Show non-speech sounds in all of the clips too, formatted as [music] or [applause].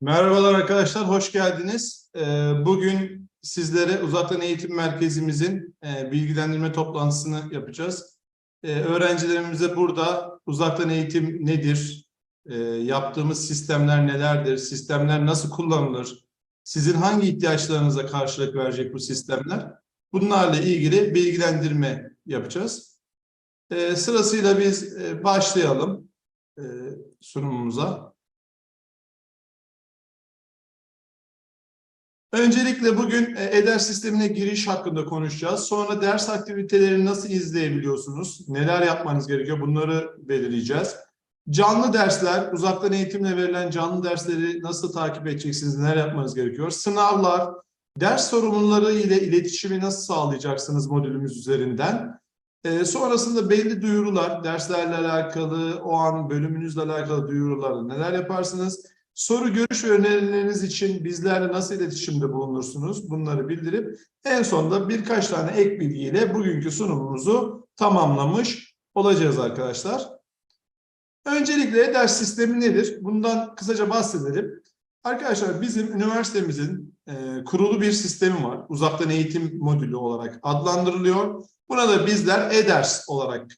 Merhabalar arkadaşlar, hoş geldiniz. Ee, Bugün sizlere uzaktan eğitim merkezimizin e, bilgilendirme toplantısını yapacağız. Ee, Öğrencilerimize burada uzaktan eğitim nedir, e, yaptığımız sistemler nelerdir, sistemler nasıl kullanılır, sizin hangi ihtiyaçlarınıza karşılık verecek bu sistemler, bunlarla ilgili bilgilendirme yapacağız. Ee, Sırasıyla biz e, başlayalım e, sunumumuza. Öncelikle bugün e, EDER sistemine giriş hakkında konuşacağız. Sonra ders aktivitelerini nasıl izleyebiliyorsunuz? Neler yapmanız gerekiyor? Bunları belirleyeceğiz. Canlı dersler, uzaktan eğitimle verilen canlı dersleri nasıl takip edeceksiniz? Neler yapmanız gerekiyor? Sınavlar, ders sorumluları ile iletişimi nasıl sağlayacaksınız modülümüz üzerinden? E, sonrasında belli duyurular, derslerle alakalı, o an bölümünüzle alakalı duyurularla neler yaparsınız? Soru, görüş ve önerileriniz için bizlerle nasıl iletişimde bulunursunuz? Bunları bildirip en sonunda birkaç tane ek bilgiyle bugünkü sunumumuzu tamamlamış olacağız arkadaşlar. Öncelikle ders sistemi nedir? Bundan kısaca bahsedelim. Arkadaşlar bizim üniversitemizin e, kurulu bir sistemi var. Uzaktan eğitim modülü olarak adlandırılıyor. Buna da bizler e-ders olarak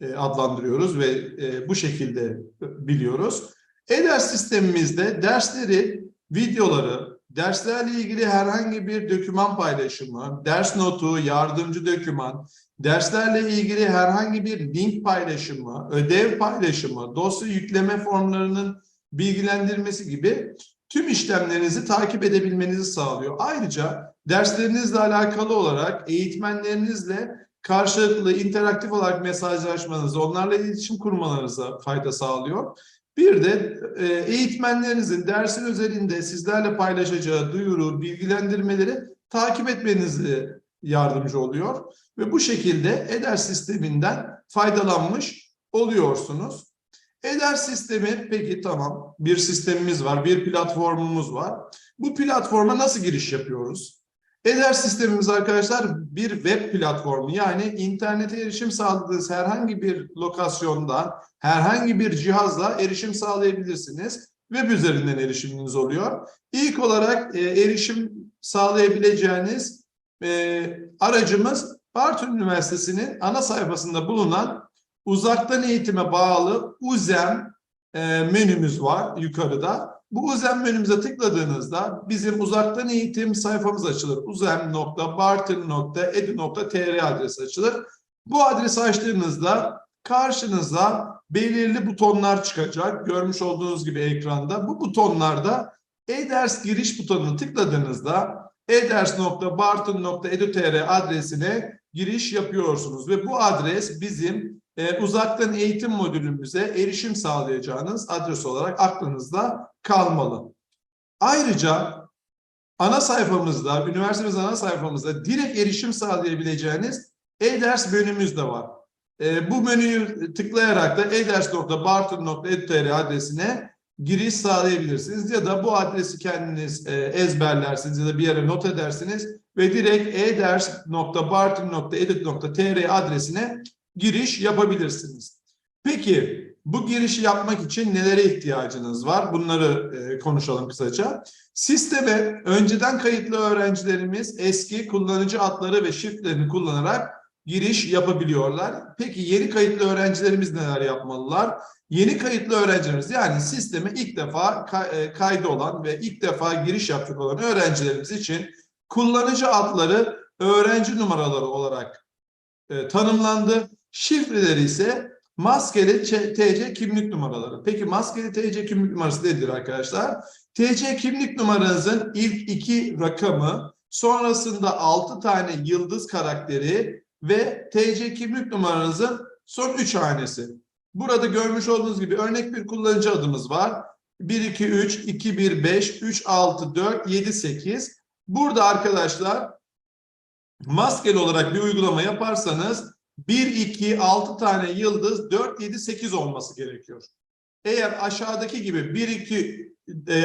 e, adlandırıyoruz ve e, bu şekilde biliyoruz. E-ders sistemimizde dersleri, videoları, derslerle ilgili herhangi bir doküman paylaşımı, ders notu, yardımcı doküman, derslerle ilgili herhangi bir link paylaşımı, ödev paylaşımı, dosya yükleme formlarının bilgilendirmesi gibi tüm işlemlerinizi takip edebilmenizi sağlıyor. Ayrıca derslerinizle alakalı olarak eğitmenlerinizle karşılıklı interaktif olarak mesajlaşmanızı, onlarla iletişim kurmalarınıza fayda sağlıyor. Bir de e, eğitmenlerinizin dersin üzerinde sizlerle paylaşacağı duyuru, bilgilendirmeleri takip etmenizi yardımcı oluyor. Ve bu şekilde EDER sisteminden faydalanmış oluyorsunuz. EDER sistemi peki tamam bir sistemimiz var, bir platformumuz var. Bu platforma nasıl giriş yapıyoruz? EDER sistemimiz arkadaşlar bir web platformu yani internete erişim sağladığınız herhangi bir lokasyondan herhangi bir cihazla erişim sağlayabilirsiniz. Web üzerinden erişiminiz oluyor. İlk olarak e, erişim sağlayabileceğiniz e, aracımız Bartın Üniversitesi'nin ana sayfasında bulunan uzaktan eğitime bağlı UZEM e, menümüz var yukarıda. Bu UZEM menümüze tıkladığınızda bizim uzaktan eğitim sayfamız açılır. uzem.bartın.edu.tr adresi açılır. Bu adresi açtığınızda karşınıza belirli butonlar çıkacak. Görmüş olduğunuz gibi ekranda. Bu butonlarda e-ders giriş butonunu tıkladığınızda eders.bartın.edu.tr adresine giriş yapıyorsunuz ve bu adres bizim e, uzaktan eğitim modülümüze erişim sağlayacağınız adres olarak aklınızda kalmalı. Ayrıca ana sayfamızda, üniversitemiz ana sayfamızda direkt erişim sağlayabileceğiniz e-ders menümüz de var. E, bu menüyü tıklayarak da eders.bartın.edu.tr adresine giriş sağlayabilirsiniz ya da bu adresi kendiniz e, ezberlersiniz ya da bir yere not edersiniz ve direkt eders.bartın.edu.tr adresine giriş yapabilirsiniz. Peki bu girişi yapmak için nelere ihtiyacınız var? Bunları e, konuşalım kısaca. Sisteme önceden kayıtlı öğrencilerimiz eski kullanıcı adları ve şifrelerini kullanarak giriş yapabiliyorlar. Peki yeni kayıtlı öğrencilerimiz neler yapmalılar? Yeni kayıtlı öğrencilerimiz yani sisteme ilk defa e, kaydı olan ve ilk defa giriş yapacak olan öğrencilerimiz için kullanıcı adları öğrenci numaraları olarak e, tanımlandı. Şifreleri ise maskeli TC kimlik numaraları. Peki maskeli TC kimlik numarası nedir arkadaşlar? TC kimlik numaranızın ilk iki rakamı, sonrasında altı tane yıldız karakteri ve TC kimlik numaranızın son üç hanesi. Burada görmüş olduğunuz gibi örnek bir kullanıcı adımız var. 123 215 364 78. Burada arkadaşlar maskeli olarak bir uygulama yaparsanız 1 2 6 tane yıldız 4 7 8 olması gerekiyor. Eğer aşağıdaki gibi 1 2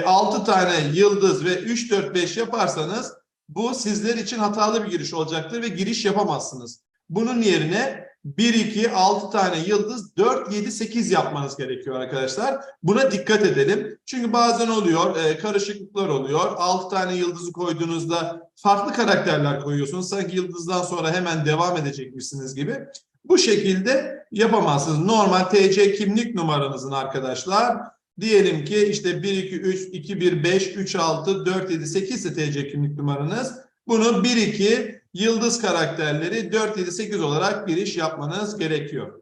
6 tane yıldız ve 3 4 5 yaparsanız bu sizler için hatalı bir giriş olacaktır ve giriş yapamazsınız. Bunun yerine 1, 2, 6 tane yıldız, 4, 7, 8 yapmanız gerekiyor arkadaşlar. Buna dikkat edelim. Çünkü bazen oluyor, e, karışıklıklar oluyor. 6 tane yıldızı koyduğunuzda farklı karakterler koyuyorsunuz. Sanki yıldızdan sonra hemen devam edecekmişsiniz gibi. Bu şekilde yapamazsınız. Normal TC kimlik numaranızın arkadaşlar diyelim ki işte 1 2 3 2 1 5 3 6 4 7 8 ise TC kimlik numaranız. Bunu 1 2 yıldız karakterleri 4 7 8 olarak giriş yapmanız gerekiyor.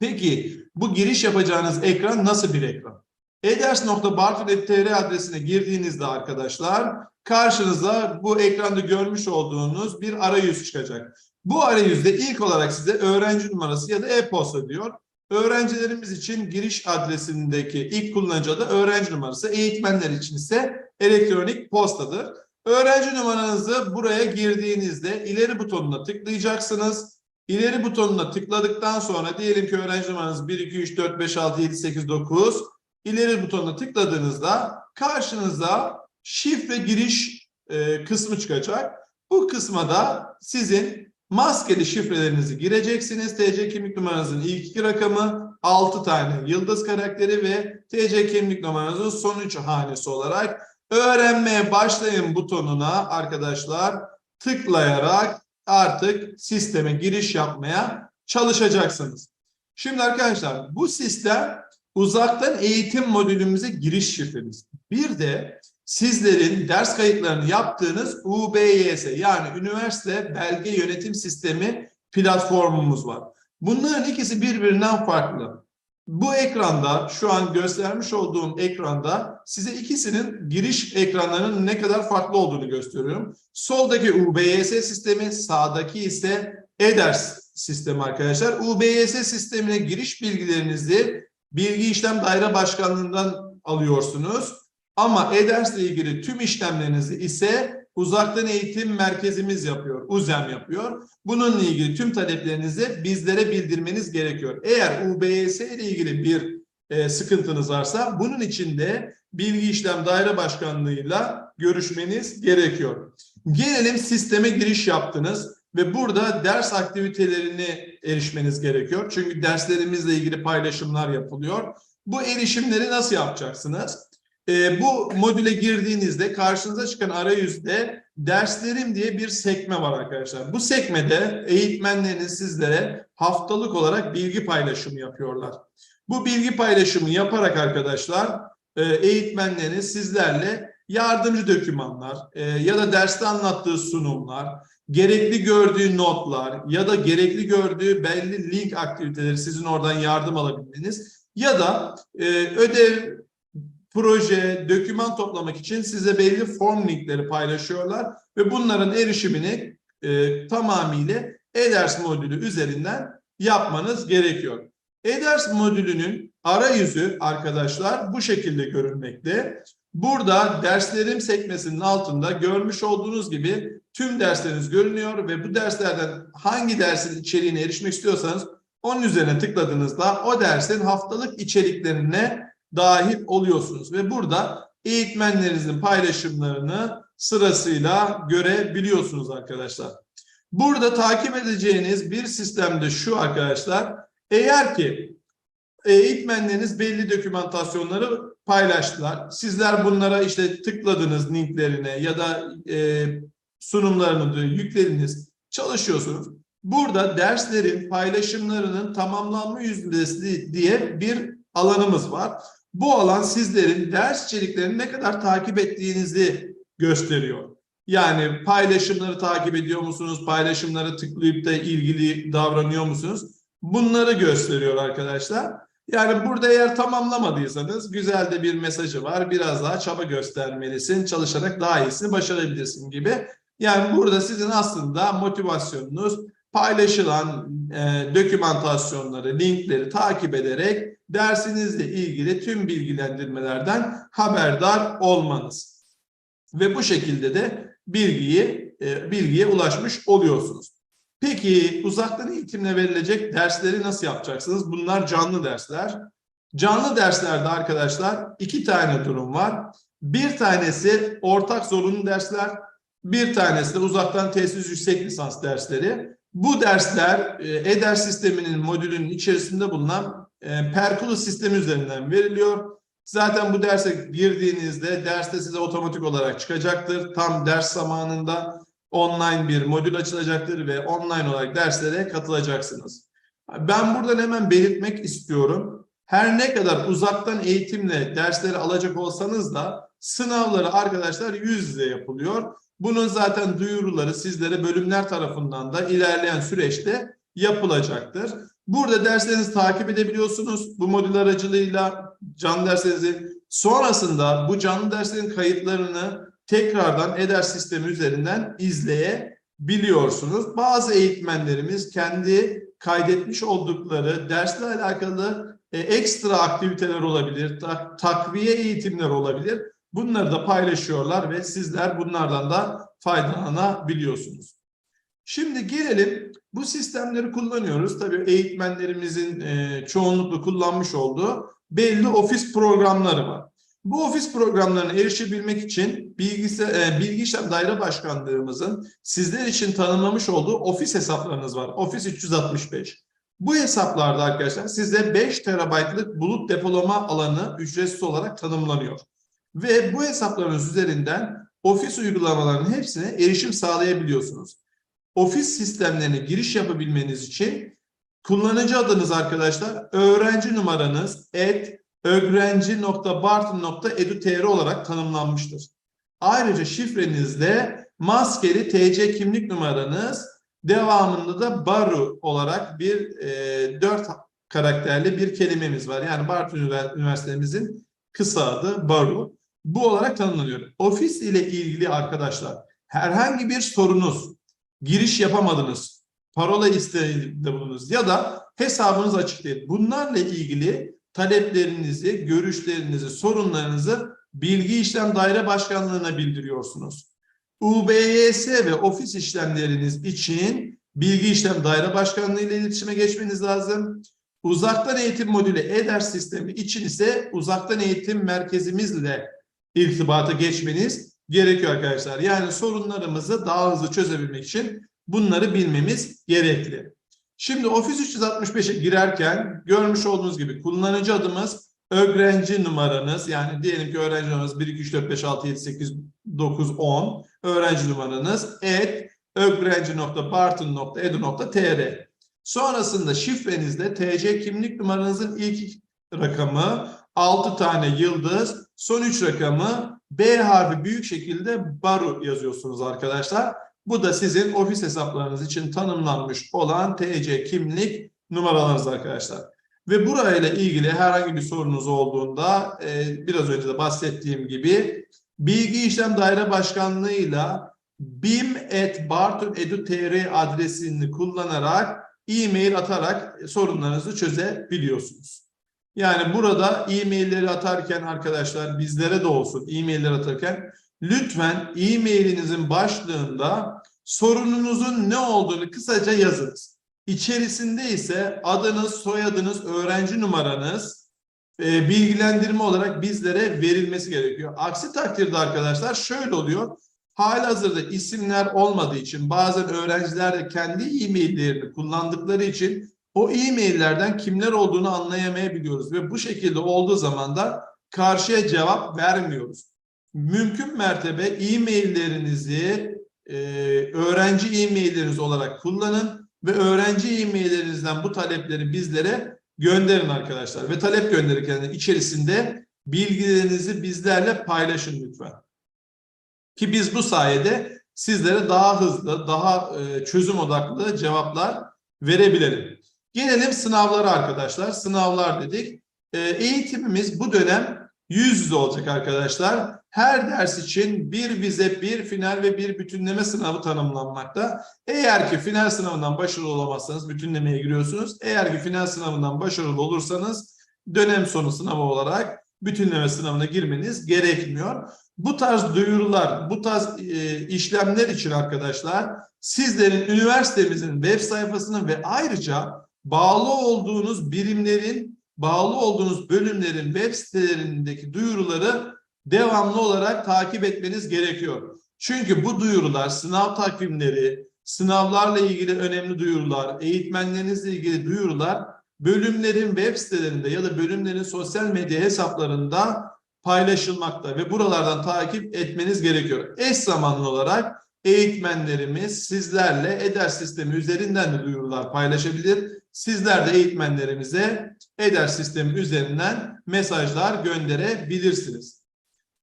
Peki bu giriş yapacağınız ekran nasıl bir ekran? eders.bartlet.tr adresine girdiğinizde arkadaşlar karşınıza bu ekranda görmüş olduğunuz bir arayüz çıkacak. Bu arayüzde ilk olarak size öğrenci numarası ya da e-posta diyor. Öğrencilerimiz için giriş adresindeki ilk kullanıcı adı öğrenci numarası, eğitmenler için ise elektronik postadır. Öğrenci numaranızı buraya girdiğinizde ileri butonuna tıklayacaksınız. İleri butonuna tıkladıktan sonra diyelim ki öğrenci numaranız 1, 2, 3, 4, 5, 6, 7, 8, 9. İleri butonuna tıkladığınızda karşınıza şifre giriş e, kısmı çıkacak. Bu kısma da sizin maskeli şifrelerinizi gireceksiniz. TC kimlik numaranızın ilk iki rakamı, 6 tane yıldız karakteri ve TC kimlik numaranızın son üç hanesi olarak öğrenmeye başlayın butonuna arkadaşlar tıklayarak artık sisteme giriş yapmaya çalışacaksınız. Şimdi arkadaşlar bu sistem uzaktan eğitim modülümüze giriş şifremiz. Bir de sizlerin ders kayıtlarını yaptığınız UBYS yani Üniversite Belge Yönetim Sistemi platformumuz var. Bunların ikisi birbirinden farklı. Bu ekranda şu an göstermiş olduğum ekranda size ikisinin giriş ekranlarının ne kadar farklı olduğunu gösteriyorum. Soldaki UBYS sistemi, sağdaki ise EDERS sistemi arkadaşlar. UBYS sistemine giriş bilgilerinizi Bilgi İşlem Daire Başkanlığı'ndan alıyorsunuz. Ama EDERS ile ilgili tüm işlemlerinizi ise uzaktan eğitim merkezimiz yapıyor, UZEM yapıyor. Bununla ilgili tüm taleplerinizi bizlere bildirmeniz gerekiyor. Eğer UBS ile ilgili bir e, sıkıntınız varsa bunun için de Bilgi İşlem Daire Başkanlığı'yla görüşmeniz gerekiyor. Gelelim sisteme giriş yaptınız ve burada ders aktivitelerini erişmeniz gerekiyor. Çünkü derslerimizle ilgili paylaşımlar yapılıyor. Bu erişimleri nasıl yapacaksınız? E, bu modüle girdiğinizde karşınıza çıkan arayüzde derslerim diye bir sekme var arkadaşlar. Bu sekmede eğitmenleriniz sizlere haftalık olarak bilgi paylaşımı yapıyorlar. Bu bilgi paylaşımı yaparak arkadaşlar e, eğitmenleriniz sizlerle yardımcı dokümanlar e, ya da derste anlattığı sunumlar, gerekli gördüğü notlar ya da gerekli gördüğü belli link aktiviteleri sizin oradan yardım alabilmeniz ya da e, ödev proje, doküman toplamak için size belli form linkleri paylaşıyorlar ve bunların erişimini e, tamamıyla EDERS modülü üzerinden yapmanız gerekiyor. EDERS modülünün arayüzü arkadaşlar bu şekilde görünmekte. Burada derslerim sekmesinin altında görmüş olduğunuz gibi tüm dersleriniz görünüyor ve bu derslerden hangi dersin içeriğine erişmek istiyorsanız onun üzerine tıkladığınızda o dersin haftalık içeriklerine dahil oluyorsunuz ve burada eğitmenlerinizin paylaşımlarını sırasıyla görebiliyorsunuz arkadaşlar. Burada takip edeceğiniz bir sistemde şu arkadaşlar. Eğer ki eğitmenleriniz belli dokümantasyonları paylaştılar. Sizler bunlara işte tıkladınız linklerine ya da e, sunumlarını yüklediniz, çalışıyorsunuz. Burada derslerin paylaşımlarının tamamlanma yüzdesi diye bir alanımız var. Bu alan sizlerin ders içeriklerini ne kadar takip ettiğinizi gösteriyor. Yani paylaşımları takip ediyor musunuz? Paylaşımları tıklayıp da ilgili davranıyor musunuz? Bunları gösteriyor arkadaşlar. Yani burada eğer tamamlamadıysanız güzel de bir mesajı var. Biraz daha çaba göstermelisin. Çalışarak daha iyisini başarabilirsin gibi. Yani burada sizin aslında motivasyonunuz paylaşılan e, dokümantasyonları, linkleri takip ederek dersinizle ilgili tüm bilgilendirmelerden haberdar olmanız. Ve bu şekilde de bilgiyi e, bilgiye ulaşmış oluyorsunuz. Peki uzaktan eğitimle verilecek dersleri nasıl yapacaksınız? Bunlar canlı dersler. Canlı derslerde arkadaşlar iki tane durum var. Bir tanesi ortak zorunlu dersler, bir tanesi de uzaktan tesis yüksek lisans dersleri. Bu dersler e, E-ders sisteminin modülünün içerisinde bulunan e, Perkulus sistemi üzerinden veriliyor. Zaten bu derse girdiğinizde derste size otomatik olarak çıkacaktır. Tam ders zamanında online bir modül açılacaktır ve online olarak derslere katılacaksınız. Ben buradan hemen belirtmek istiyorum. Her ne kadar uzaktan eğitimle dersleri alacak olsanız da sınavları arkadaşlar yüz yüze yapılıyor. Bunun zaten duyuruları sizlere bölümler tarafından da ilerleyen süreçte yapılacaktır. Burada derslerinizi takip edebiliyorsunuz bu modül aracılığıyla canlı derslerinizi. Sonrasında bu canlı derslerin kayıtlarını tekrardan EDER sistemi üzerinden izleyebiliyorsunuz. Bazı eğitmenlerimiz kendi kaydetmiş oldukları dersle alakalı e, ekstra aktiviteler olabilir, tak- takviye eğitimler olabilir. Bunları da paylaşıyorlar ve sizler bunlardan da faydalanabiliyorsunuz. Şimdi gelelim bu sistemleri kullanıyoruz. Tabii eğitmenlerimizin e, çoğunlukla kullanmış olduğu belli ofis programları var. Bu ofis programlarına erişebilmek için bilgisi, e, Bilgi İşlem Daire Başkanlığımızın sizler için tanımlamış olduğu ofis hesaplarınız var. Office 365. Bu hesaplarda arkadaşlar size 5 terabaytlık bulut depolama alanı ücretsiz olarak tanımlanıyor. Ve bu hesaplarınız üzerinden ofis uygulamalarının hepsine erişim sağlayabiliyorsunuz. Ofis sistemlerine giriş yapabilmeniz için kullanıcı adınız arkadaşlar öğrenci numaranız et öğrenci.barton.edu.tr olarak tanımlanmıştır. Ayrıca şifrenizde maskeli TC kimlik numaranız devamında da baru olarak bir e, dört karakterli bir kelimemiz var. Yani Barton Üniversitemizin kısa adı baru. Bu olarak tanımlanıyor. Ofis ile ilgili arkadaşlar herhangi bir sorunuz, giriş yapamadınız, parola isteğinde bulunuz ya da hesabınız açık değil. Bunlarla ilgili taleplerinizi, görüşlerinizi, sorunlarınızı Bilgi İşlem Daire Başkanlığı'na bildiriyorsunuz. UBYS ve ofis işlemleriniz için Bilgi İşlem Daire Başkanlığı ile iletişime geçmeniz lazım. Uzaktan eğitim modülü EDERS sistemi için ise uzaktan eğitim merkezimizle irtibata geçmeniz gerekiyor arkadaşlar. Yani sorunlarımızı daha hızlı çözebilmek için bunları bilmemiz gerekli. Şimdi Office 365'e girerken görmüş olduğunuz gibi kullanıcı adımız öğrenci numaranız yani diyelim ki öğrenci numaranız 1, 2, 3, 4, 5, 6, 7, 8, 9, 10 öğrenci numaranız et öğrenci.barton.edu.tr Sonrasında şifrenizde TC kimlik numaranızın ilk rakamı 6 tane yıldız son 3 rakamı B harfi büyük şekilde baru yazıyorsunuz arkadaşlar. Bu da sizin ofis hesaplarınız için tanımlanmış olan TC kimlik numaralarınız arkadaşlar. Ve burayla ilgili herhangi bir sorunuz olduğunda e, biraz önce de bahsettiğim gibi Bilgi İşlem Daire Başkanlığı'yla bim.barton.edu.tr adresini kullanarak e-mail atarak sorunlarınızı çözebiliyorsunuz. Yani burada e-mailleri atarken arkadaşlar bizlere de olsun e-mailleri atarken lütfen e-mailinizin başlığında sorununuzun ne olduğunu kısaca yazınız. İçerisinde ise adınız, soyadınız, öğrenci numaranız e, bilgilendirme olarak bizlere verilmesi gerekiyor. Aksi takdirde arkadaşlar şöyle oluyor. Halihazırda isimler olmadığı için bazen öğrenciler de kendi e-maillerini kullandıkları için o e-maillerden kimler olduğunu anlayamayabiliyoruz ve bu şekilde olduğu zaman da karşıya cevap vermiyoruz. Mümkün mertebe e-maillerinizi e, öğrenci e-mailleriniz olarak kullanın ve öğrenci e-maillerinizden bu talepleri bizlere gönderin arkadaşlar ve talep gönderirken içerisinde bilgilerinizi bizlerle paylaşın lütfen. Ki biz bu sayede sizlere daha hızlı, daha e, çözüm odaklı cevaplar verebilelim. Gelelim sınavlara arkadaşlar. Sınavlar dedik. E, eğitimimiz bu dönem yüz yüze olacak arkadaşlar. Her ders için bir vize, bir final ve bir bütünleme sınavı tanımlanmakta. Eğer ki final sınavından başarılı olamazsanız bütünlemeye giriyorsunuz. Eğer ki final sınavından başarılı olursanız dönem sonu sınavı olarak bütünleme sınavına girmeniz gerekmiyor. Bu tarz duyurular, bu tarz e, işlemler için arkadaşlar sizlerin üniversitemizin web sayfasının ve ayrıca bağlı olduğunuz birimlerin, bağlı olduğunuz bölümlerin web sitelerindeki duyuruları devamlı olarak takip etmeniz gerekiyor. Çünkü bu duyurular, sınav takvimleri, sınavlarla ilgili önemli duyurular, eğitmenlerinizle ilgili duyurular bölümlerin web sitelerinde ya da bölümlerin sosyal medya hesaplarında paylaşılmakta ve buralardan takip etmeniz gerekiyor. Eş zamanlı olarak eğitmenlerimiz sizlerle EDER sistemi üzerinden de duyurular paylaşabilir. Sizler de eğitmenlerimize EDER sistemi üzerinden mesajlar gönderebilirsiniz.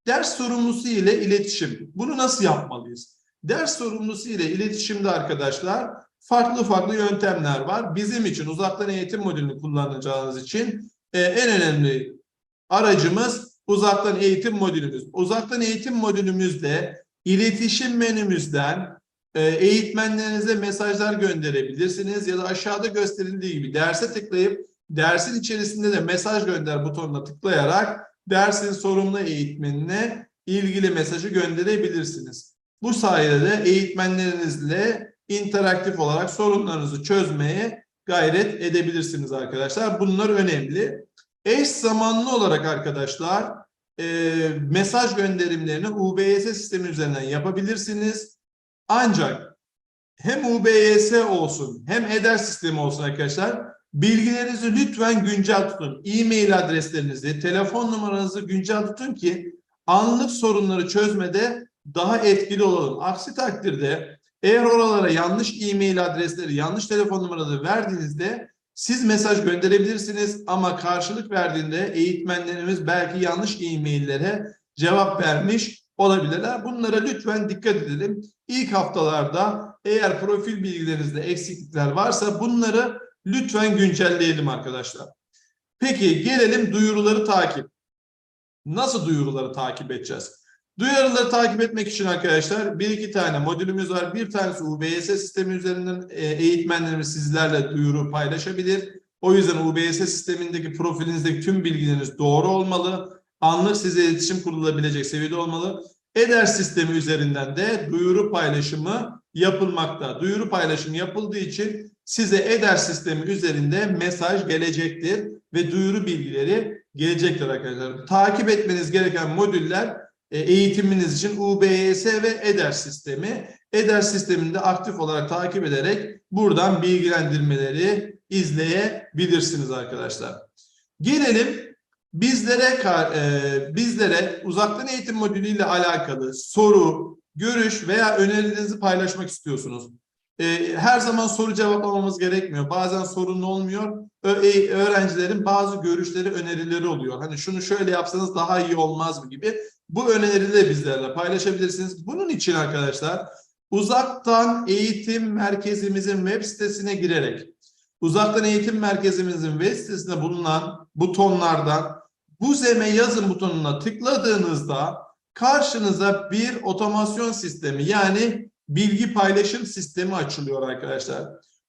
Ders sorumlusu ile iletişim. Bunu nasıl yapmalıyız? Ders sorumlusu ile iletişimde arkadaşlar farklı farklı yöntemler var. Bizim için uzaktan eğitim modülünü kullanacağınız için e, en önemli aracımız uzaktan eğitim modülümüz. Uzaktan eğitim modülümüzde iletişim menümüzden e, eğitmenlerinize mesajlar gönderebilirsiniz ya da aşağıda gösterildiği gibi derse tıklayıp dersin içerisinde de mesaj gönder butonuna tıklayarak dersin sorumlu eğitmenine ilgili mesajı gönderebilirsiniz. Bu sayede de eğitmenlerinizle interaktif olarak sorunlarınızı çözmeye gayret edebilirsiniz arkadaşlar. Bunlar önemli. Eş zamanlı olarak arkadaşlar e, mesaj gönderimlerini UBS sistemi üzerinden yapabilirsiniz. Ancak hem UBS olsun hem EDER sistemi olsun arkadaşlar bilgilerinizi lütfen güncel tutun. E-mail adreslerinizi, telefon numaranızı güncel tutun ki anlık sorunları çözmede daha etkili olalım. Aksi takdirde eğer oralara yanlış e-mail adresleri, yanlış telefon numaraları verdiğinizde siz mesaj gönderebilirsiniz ama karşılık verdiğinde eğitmenlerimiz belki yanlış e-maillere cevap vermiş olabilirler. Bunlara lütfen dikkat edelim. İlk haftalarda eğer profil bilgilerinizde eksiklikler varsa bunları lütfen güncelleyelim arkadaşlar. Peki gelelim duyuruları takip. Nasıl duyuruları takip edeceğiz? Duyuruları takip etmek için arkadaşlar bir iki tane modülümüz var. Bir tanesi UBS sistemi üzerinden e, eğitmenlerimiz sizlerle duyuru paylaşabilir. O yüzden UBS sistemindeki profilinizdeki tüm bilgileriniz doğru olmalı. Anlık size iletişim kurulabilecek seviyede olmalı. EDER sistemi üzerinden de duyuru paylaşımı yapılmakta. Duyuru paylaşımı yapıldığı için size EDER sistemi üzerinde mesaj gelecektir ve duyuru bilgileri gelecektir arkadaşlar. Takip etmeniz gereken modüller eğitiminiz için UBS ve EDER sistemi. EDER sisteminde aktif olarak takip ederek buradan bilgilendirmeleri izleyebilirsiniz arkadaşlar. Gelelim bizlere e, bizlere uzaktan eğitim modülüyle alakalı soru, görüş veya önerilerinizi paylaşmak istiyorsunuz. E, her zaman soru cevaplamamız gerekmiyor. Bazen sorun olmuyor. Öğrencilerin bazı görüşleri, önerileri oluyor. Hani şunu şöyle yapsanız daha iyi olmaz mı gibi. Bu önerileri de bizlerle paylaşabilirsiniz. Bunun için arkadaşlar uzaktan eğitim merkezimizin web sitesine girerek uzaktan eğitim merkezimizin web sitesinde bulunan butonlardan bu zeme yazın butonuna tıkladığınızda karşınıza bir otomasyon sistemi yani bilgi paylaşım sistemi açılıyor arkadaşlar.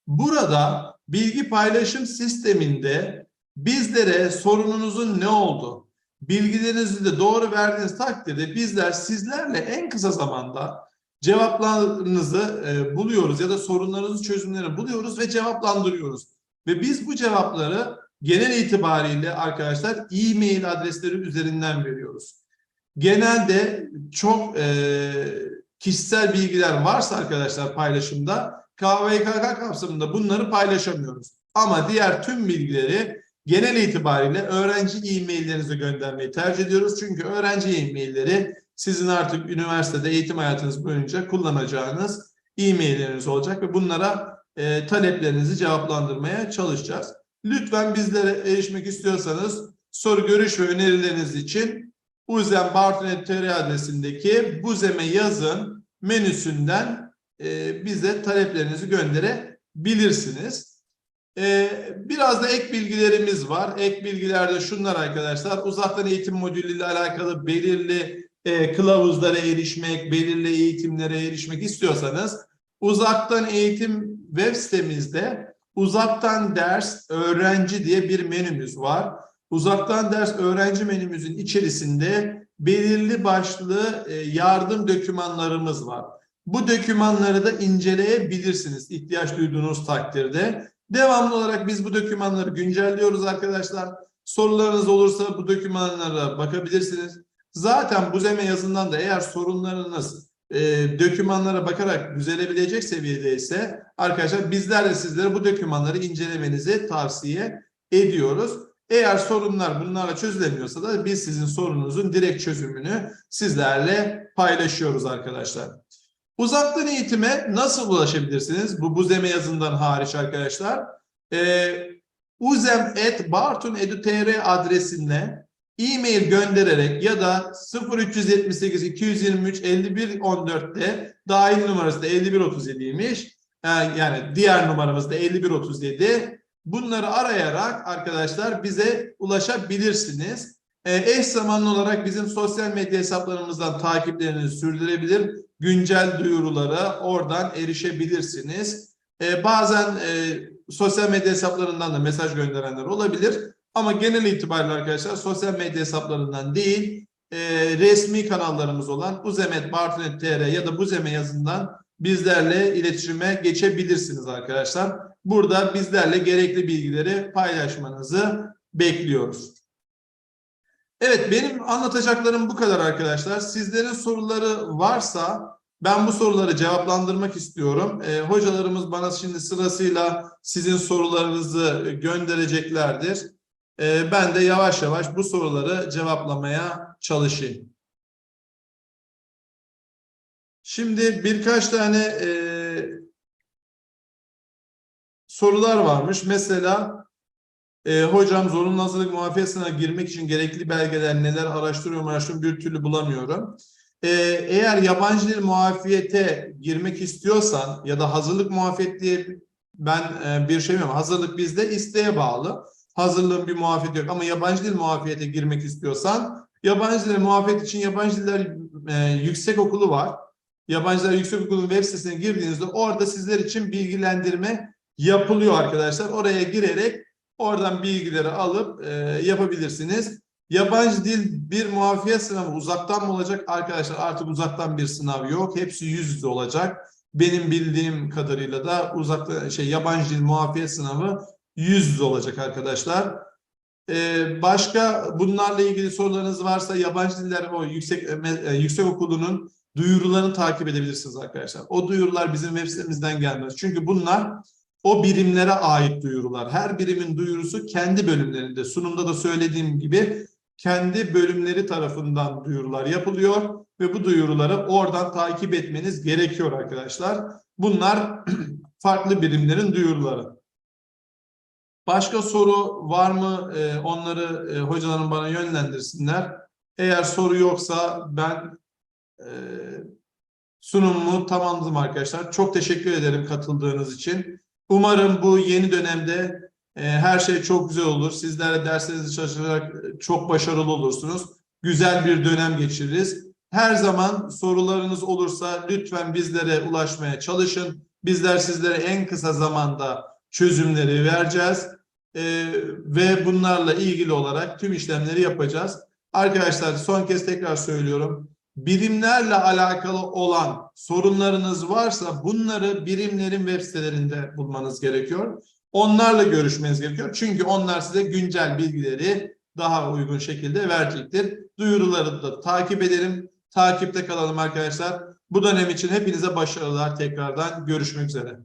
Burada bilgi paylaşım sisteminde bizlere sorununuzun ne oldu, bilgilerinizi de doğru verdiğiniz takdirde bizler sizlerle en kısa zamanda cevaplarınızı e, buluyoruz ya da sorunlarınızı çözümlerini buluyoruz ve cevaplandırıyoruz. Ve biz bu cevapları genel itibariyle arkadaşlar e-mail adresleri üzerinden veriyoruz. Genelde çok e, kişisel bilgiler varsa arkadaşlar paylaşımda KVKK kapsamında bunları paylaşamıyoruz. Ama diğer tüm bilgileri genel itibariyle öğrenci e-maillerinize göndermeyi tercih ediyoruz. Çünkü öğrenci e-mailleri sizin artık üniversitede eğitim hayatınız boyunca kullanacağınız e-mailleriniz olacak ve bunlara e, taleplerinizi cevaplandırmaya çalışacağız. Lütfen bizlere erişmek istiyorsanız soru, görüş ve önerileriniz için Uzem Bartunet.tr adresindeki Buzem'e yazın menüsünden e, bize taleplerinizi gönderebilirsiniz. E, biraz da ek bilgilerimiz var. Ek bilgilerde şunlar arkadaşlar. Uzaktan eğitim modülüyle alakalı belirli e, kılavuzlara erişmek, belirli eğitimlere erişmek istiyorsanız uzaktan eğitim web sitemizde uzaktan ders öğrenci diye bir menümüz var. Uzaktan ders öğrenci menümüzün içerisinde belirli başlı e, yardım dokümanlarımız var. Bu dokümanları da inceleyebilirsiniz ihtiyaç duyduğunuz takdirde. Devamlı olarak biz bu dokümanları güncelliyoruz arkadaşlar. Sorularınız olursa bu dokümanlara bakabilirsiniz. Zaten bu zeme yazından da eğer sorunlarınız e, dokümanlara bakarak düzelebilecek seviyede ise arkadaşlar bizler de sizlere bu dokümanları incelemenizi tavsiye ediyoruz. Eğer sorunlar bunlarla çözülemiyorsa da biz sizin sorununuzun direkt çözümünü sizlerle paylaşıyoruz arkadaşlar. Uzaktan eğitime nasıl ulaşabilirsiniz? Bu Buzeme yazından hariç arkadaşlar. Ee, uzem.bartunedu.tr adresine e-mail göndererek ya da 0378 223 51 14'te dahil numarası da 5137'ymiş. Yani, yani diğer numaramız da 5137. Bunları arayarak arkadaşlar bize ulaşabilirsiniz. Ee, eş zamanlı olarak bizim sosyal medya hesaplarımızdan takiplerinizi sürdürebilir. Güncel duyurulara oradan erişebilirsiniz. Ee, bazen e, sosyal medya hesaplarından da mesaj gönderenler olabilir. Ama genel itibariyle arkadaşlar sosyal medya hesaplarından değil, e, resmi kanallarımız olan Uzemet, Bartunet.tr ya da Buzeme yazından bizlerle iletişime geçebilirsiniz arkadaşlar. Burada bizlerle gerekli bilgileri paylaşmanızı bekliyoruz. Evet benim anlatacaklarım bu kadar arkadaşlar. Sizlerin soruları varsa ben bu soruları cevaplandırmak istiyorum. E, hocalarımız bana şimdi sırasıyla sizin sorularınızı göndereceklerdir. E, ben de yavaş yavaş bu soruları cevaplamaya çalışayım. Şimdi birkaç tane e, sorular varmış. Mesela e, hocam zorunlu hazırlık muafiyet girmek için gerekli belgeler neler araştırıyorum araştırıyorum bir türlü bulamıyorum. E, eğer yabancı dil muafiyete girmek istiyorsan ya da hazırlık muafiyet diye ben e, bir şey bilmiyorum. Hazırlık bizde isteğe bağlı. Hazırlığın bir muafiyeti yok ama yabancı dil muafiyete girmek istiyorsan yabancı dil muafiyet için yabancı diller e, yüksek okulu var. Yabancı Diller Yüksek Okulu'nun web sitesine girdiğinizde orada sizler için bilgilendirme yapılıyor arkadaşlar. Oraya girerek oradan bilgileri alıp e, yapabilirsiniz. Yabancı dil bir muafiyet sınavı uzaktan mı olacak? Arkadaşlar artık uzaktan bir sınav yok. Hepsi yüz yüze olacak. Benim bildiğim kadarıyla da uzakta şey yabancı dil muafiyet sınavı yüz yüze olacak arkadaşlar. Ee, başka bunlarla ilgili sorularınız varsa yabancı diller o yüksek e, yüksek okulunun duyurularını takip edebilirsiniz arkadaşlar. O duyurular bizim web sitemizden gelmez. Çünkü bunlar o birimlere ait duyurular. Her birimin duyurusu kendi bölümlerinde. Sunumda da söylediğim gibi kendi bölümleri tarafından duyurular yapılıyor ve bu duyuruları oradan takip etmeniz gerekiyor arkadaşlar. Bunlar [clears throat] farklı birimlerin duyuruları. Başka soru var mı? Ee, onları e, hocalarım bana yönlendirsinler. Eğer soru yoksa ben e, sunumumu tamamladım arkadaşlar. Çok teşekkür ederim katıldığınız için. Umarım bu yeni dönemde her şey çok güzel olur. Sizler de derslerinizi çalışarak çok başarılı olursunuz. Güzel bir dönem geçiririz. Her zaman sorularınız olursa lütfen bizlere ulaşmaya çalışın. Bizler sizlere en kısa zamanda çözümleri vereceğiz. E, ve bunlarla ilgili olarak tüm işlemleri yapacağız. Arkadaşlar son kez tekrar söylüyorum birimlerle alakalı olan sorunlarınız varsa bunları birimlerin web sitelerinde bulmanız gerekiyor. Onlarla görüşmeniz gerekiyor. Çünkü onlar size güncel bilgileri daha uygun şekilde verecektir. Duyuruları da takip edelim. Takipte kalalım arkadaşlar. Bu dönem için hepinize başarılar tekrardan. Görüşmek üzere.